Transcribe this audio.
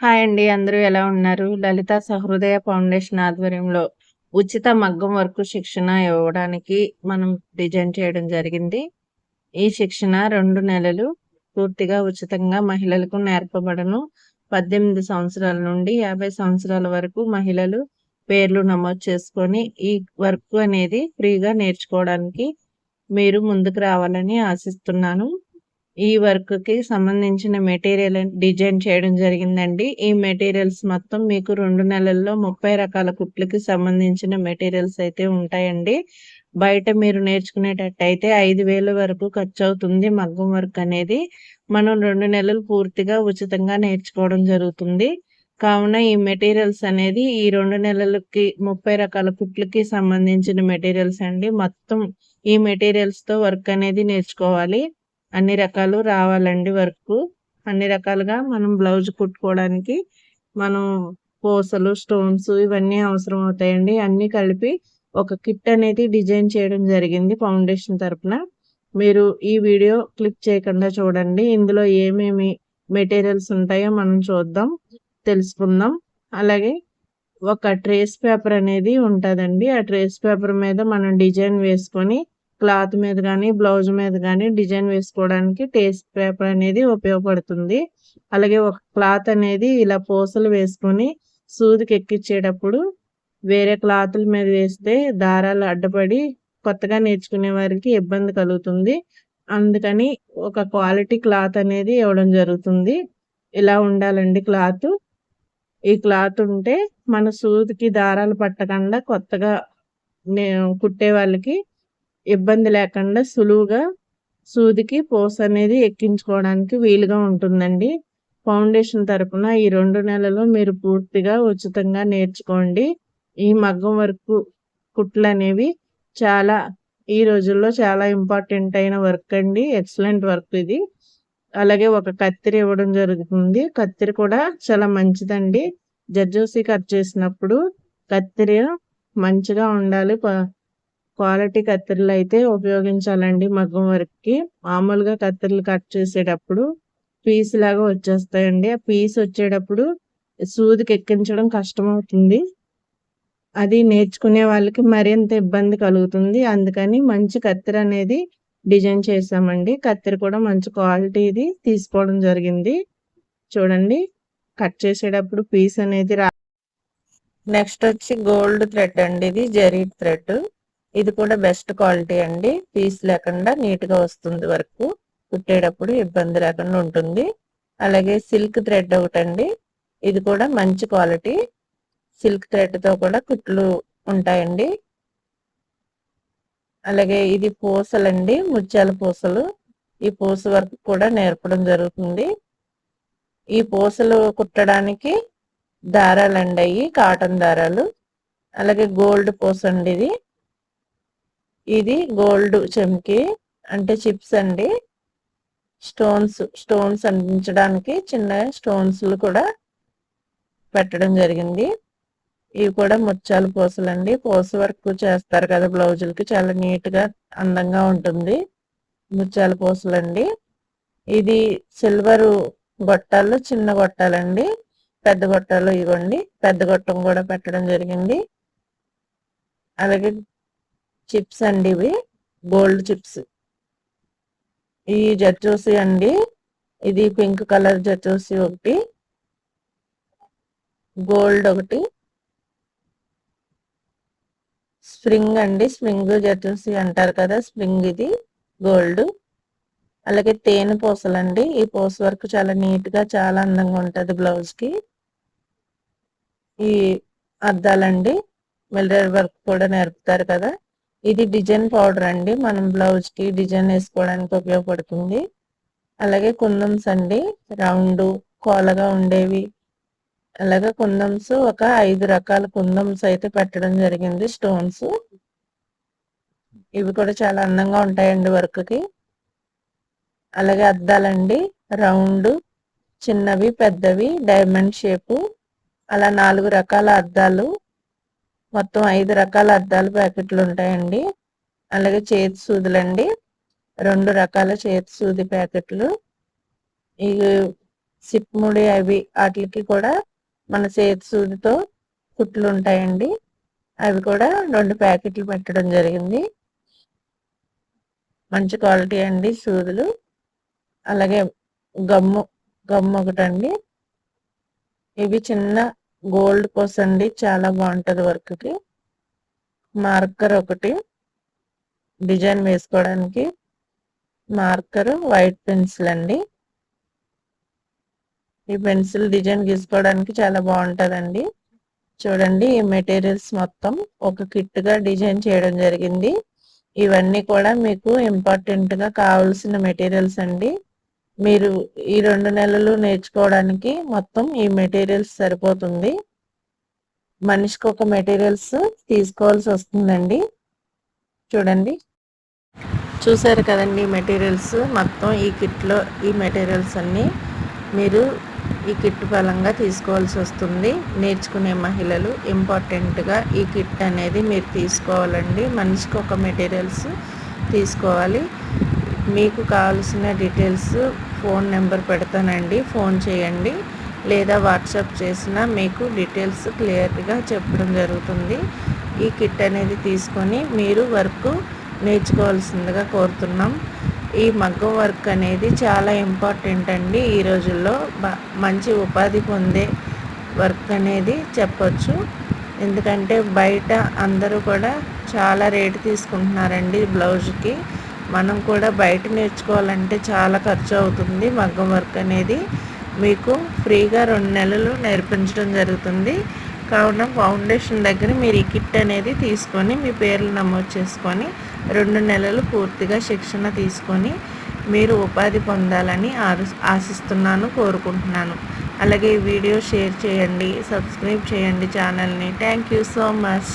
Hi అండి. అందరూ ఎలా ఉన్నారు? లలిత సహృదయ ఫౌండేషన్ ఆధ్వర్యంలో ఉచిత మగ్గం వర్క్ శిక్షణ ఇవ్వడానికి మనం డిజైన్ చేయడం జరిగింది. ఈ శిక్షణ రెండు నెలలు పూర్తిగా ఉచితంగా మహిళలకు నేర్పబడను. 18 సంవత్సరాల నుండి 50 సంవత్సరాల వరకు మహిళలు పేర్లు నమోదు చేసుకొని ఈ వర్క్ అనేది ఫ్రీగా నేర్చుకోవడానికి మీరు ముందుకు రావాలని ఆశిస్తున్నాను. ఈ వర్క్‌కి సంబంధించిన మెటీరియల్ డిజైన్ చేయడం జరిగిందండి. ఈ మెటీరియల్స్ మొత్తం మీకు రెండు నెలల్లో 30 రకాల కుట్లకి సంబంధించిన మెటీరియల్స్ అయితే ఉంటాయండి. బయట మీరు నేర్చుకునేటట్టయితే ఐదు వేల వరకు ఖర్చవుతుంది మగ్గం వర్క్ అనేది. మనం రెండు నెలలు పూర్తిగా ఉచితంగా నేర్చుకోవడం జరుగుతుంది. కావున ఈ మెటీరియల్స్ అనేది ఈ రెండు నెలలకి 30 రకాల కుట్లకి సంబంధించిన మెటీరియల్స్ అండి. మొత్తం ఈ మెటీరియల్స్‌తో వర్క్ అనేది నేర్చుకోవాలి. అన్ని రకాలు రావాలండి వర్క్ అన్ని రకాలుగా మనం బ్లౌజ్ కుట్టుకోవడానికి మనం పూసలు, స్టోన్స్ ఇవన్నీ అవసరం అవుతాయండి. అన్నీ కలిపి ఒక కిట్ అనేది డిజైన్ చేయడం జరిగింది ఫౌండేషన్ తరపున. మీరు ఈ వీడియో క్లిక్ చేయకుండా చూడండి. ఇందులో ఏమేమి మెటీరియల్స్ ఉంటాయో మనం చూద్దాం. తెలుసుకుందాం. అలాగే ఒక ట్రేస్ పేపర్ అనేది ఉంటదండి. ఆ ట్రేస్ పేపర్ మీద మనం డిజైన్ వేసుకొని క్లాత్ మీద కానీ బ్లౌజ్ మీద కానీ డిజైన్ వేసుకోవడానికి టేస్ట్ పేపర్ అనేది ఉపయోగపడుతుంది. అలాగే ఒక క్లాత్ అనేది ఇలా పూసలు వేసుకొని సూదికి ఎక్కించేటప్పుడు వేరే క్లాతుల మీద వేస్తే దారాలు అడ్డపడి కొత్తగా నేర్చుకునే వారికి ఇబ్బంది కలుగుతుంది. అందుకని ఒక క్వాలిటీ క్లాత్ అనేది ఇవ్వడం జరుగుతుంది. ఇలా ఉండాలండి క్లాత్ ఈ క్లాత్ ఉంటే మన సూదికి దారాలు పట్టకుండా కొత్తగా కుట్టే వాళ్ళకి ఇబ్బంది లేకుండా సులువుగా సూదికి పూస అనేది ఎక్కించుకోవడానికి వీలుగా ఉంటుందండి. ఫౌండేషన్ తరపున ఈ రెండు నెలలు మీరు పూర్తిగా ఉచితంగా నేర్చుకోండి. ఈ మగ్గం వర్క్ కుట్లు అనేవి చాలా ఈ రోజుల్లో చాలా ఇంపార్టెంట్ అయిన వర్క్ అండి. ఎక్సలెంట్ వర్క్ ఇది. అలాగే ఒక కత్తిరి ఇవ్వడం జరుగుతుంది. కత్తిరి కూడా చాలా మంచిదండి. జర్దోసి కట్ చేసినప్పుడు కత్తిరి మంచిగా ఉండాలి. క్వాలిటీ కత్తిరలు అయితే ఉపయోగించాలండి మగ్గం వర్క్‌కి. మామూలుగా కత్తెరలు కట్ చేసేటప్పుడు పీస్ లాగా వచ్చేస్తాయండి. ఆ పీస్ వచ్చేటప్పుడు సూదికి ఎక్కించడం కష్టమవుతుంది. అది నేర్చుకునే వాళ్ళకి మరింత ఇబ్బంది కలుగుతుంది. అందుకని మంచి కత్తెర అనేది డిజైన్ చేసామండి కత్తెర కూడా మంచి క్వాలిటీది తీసుకోవడం జరిగింది. చూడండి. కట్ చేసేటప్పుడు పీస్ అనేది రా నెక్స్ట్ వచ్చి గోల్డ్ థ్రెడ్ అండి ఇది. జరీ థ్రెడ్. ఇది కూడా బెస్ట్ క్వాలిటీ అండి. పీస్ లేకుండా నీట్‌గా వస్తుంది వరకు కుట్టేటప్పుడు ఇబ్బంది లేకుండా ఉంటుంది. అలాగే సిల్క్ థ్రెడ్ ఒకటండి. ఇది కూడా మంచి క్వాలిటీ. సిల్క్ థ్రెడ్‌తో కూడా కుట్లు ఉంటాయండి. అలాగే ఇది పూసలండి. ముత్యాల పూసలు. ఈ పూస వర్క్ కూడా నేర్పడం జరుగుతుంది. ఈ పూసలు కుట్టడానికి దారాలండి అయ్యి. కాటన్ దారాలు. అలాగే గోల్డ్ పూస అండి ఇది. ఇది గోల్డ్ చెంకి అంటే చిప్స్ అండి. స్టోన్స్, స్టోన్స్ అందించడానికి చిన్న స్టోన్స్‌లు కూడా పెట్టడం జరిగింది. ఇవి కూడా ముత్యాల పూసలండి. పూస వర్క్ చేస్తారు కదా బ్లౌజులకి చాలా నీట్‌గా అందంగా ఉంటుంది. ముత్యాల పూసలండి. ఇది సిల్వరు గొట్టాలు చిన్న గొట్టాలండి. పెద్ద గొట్టాలు ఇవ్వండి. పెద్ద గొట్టం కూడా పెట్టడం జరిగింది. అలాగే చిప్స్ అండి ఇవి. Gold chips. ఈ జర్చోసి అండి. ఇది పింక్ కలర్ జర్చోసి ఒకటి. గోల్డ్ ఒకటి. స్ప్రింగ్ అండి. స్ప్రింగ్ జర్చోసి అంటారు కదా! స్ప్రింగ్ ఇది. గోల్డ్. అలాగే తేనె పూసలండి. ఈ పూస వర్క్ చాలా నీట్‌గా చాలా అందంగా ఉంటుంది బ్లౌజ్‌కి. ఈ అద్దాలండి. మిల్లర్ వర్క్ కూడా నేర్పుతారు కదా! ఇది డిజైన్ పౌడర్ అండి. మనం బ్లౌజ్‌కి డిజైన్ వేసుకోవడానికి ఉపయోగపడుతుంది. అలాగే కుందమ్స్ అండి. రౌండ్ కోలగా ఉండేవి. అలాగే కుందమ్స్ ఒక ఐదు రకాల కుందమ్స్ అయితే పెట్టడం జరిగింది స్టోన్స్. ఇవి కూడా చాలా అందంగా ఉంటాయండి వర్క్‌కి. అలాగే అద్దాలండి. రౌండ్ చిన్నవి, పెద్దవి, డైమండ్ షేపు అలా నాలుగు రకాల అద్దాలు. మొత్తం ఐదు రకాల అద్దాల ప్యాకెట్లు ఉంటాయండి. అలాగే చేతి సూదులండి. రెండు రకాల చేతి సూది ప్యాకెట్లు. ఇవి సిప్ముడి అవి వాటికి కూడా మన చేతి సూదితో కుట్లు ఉంటాయండి అవి కూడా రెండు ప్యాకెట్లు పెట్టడం జరిగింది మంచి క్వాలిటీ అండి సూదులు అలాగే గమ్ము గమ్ము ఒకటండి ఇవి చిన్న గోల్డ్ కోస్ అండి చాలా బాగుంటుంది వర్క్కి. మార్కర్ ఒకటి డిజైన్ వేసుకోవడానికి మార్కర్ వైట్ పెన్సిల్ అండి. ఈ పెన్సిల్ డిజైన్ గీసుకోవడానికి చాలా బాగుంటుందండి. చూడండి ఈ మెటీరియల్స్ మొత్తం ఒక కిట్గా డిజైన్ చేయడం జరిగింది. ఇవన్నీ కూడా మీకు ఇంపార్టెంట్గా కావాల్సిన మెటీరియల్స్ అండి. మీరు ఈ రెండు నెలలు నేర్చుకోవడానికి మొత్తం ఈ మెటీరియల్స్ సరిపోతుంది. మనిషికి ఒక మెటీరియల్స్ తీసుకోవాల్సి వస్తుందండి. చూడండి. చూసారు కదండి మెటీరియల్స్ మొత్తం ఈ కిట్లో ఈ మెటీరియల్స్ అన్నీ మీరు ఈ కిట్ ఫలంగా తీసుకోవాల్సి వస్తుంది. నేర్చుకునే మహిళలు ఇంపార్టెంట్గా ఈ కిట్ అనేది మీరు తీసుకోవాలండి. మనిషికి ఒక మెటీరియల్స్ తీసుకోవాలి. మీకు కావాల్సిన డీటెయిల్స్ ఫోన్ నెంబర్ పెడతానండి. ఫోన్ చేయండి. లేదా వాట్సాప్ చేసినా మీకు డీటెయిల్స్ క్లియర్గా చెప్పడం జరుగుతుంది. ఈ కిట్ అనేది తీసుకొని మీరు వర్క్ నేర్చుకోవాల్సిందిగా కోరుతున్నాం. ఈ మగ్గం వర్క్ అనేది చాలా ఇంపార్టెంట్ అండి. ఈ రోజుల్లో మంచి ఉపాధి పొందే వర్క్ అనేది చెప్పచ్చు. ఎందుకంటే బయట అందరూ కూడా చాలా రేటు తీసుకుంటున్నారండి బ్లౌజ్కి. మనం కూడా బయట నేర్చుకోవాలంటే చాలా ఖర్చు అవుతుంది మగ్గం వర్క్ అనేది. మీకు ఫ్రీగా రెండు నెలలు నేర్పించడం జరుగుతుంది. కావున ఫౌండేషన్ దగ్గర మీరు ఈ కిట్ అనేది తీసుకొని మీ పేర్లు నమోదు చేసుకొని రెండు నెలలు పూర్తిగా శిక్షణ తీసుకొని మీరు ఉపాధి పొందాలని ఆశిస్తున్నాను కోరుకుంటున్నాను. అలాగే ఈ వీడియో షేర్ చేయండి సబ్స్క్రైబ్ చేయండి ఛానల్ని. Thank you so much.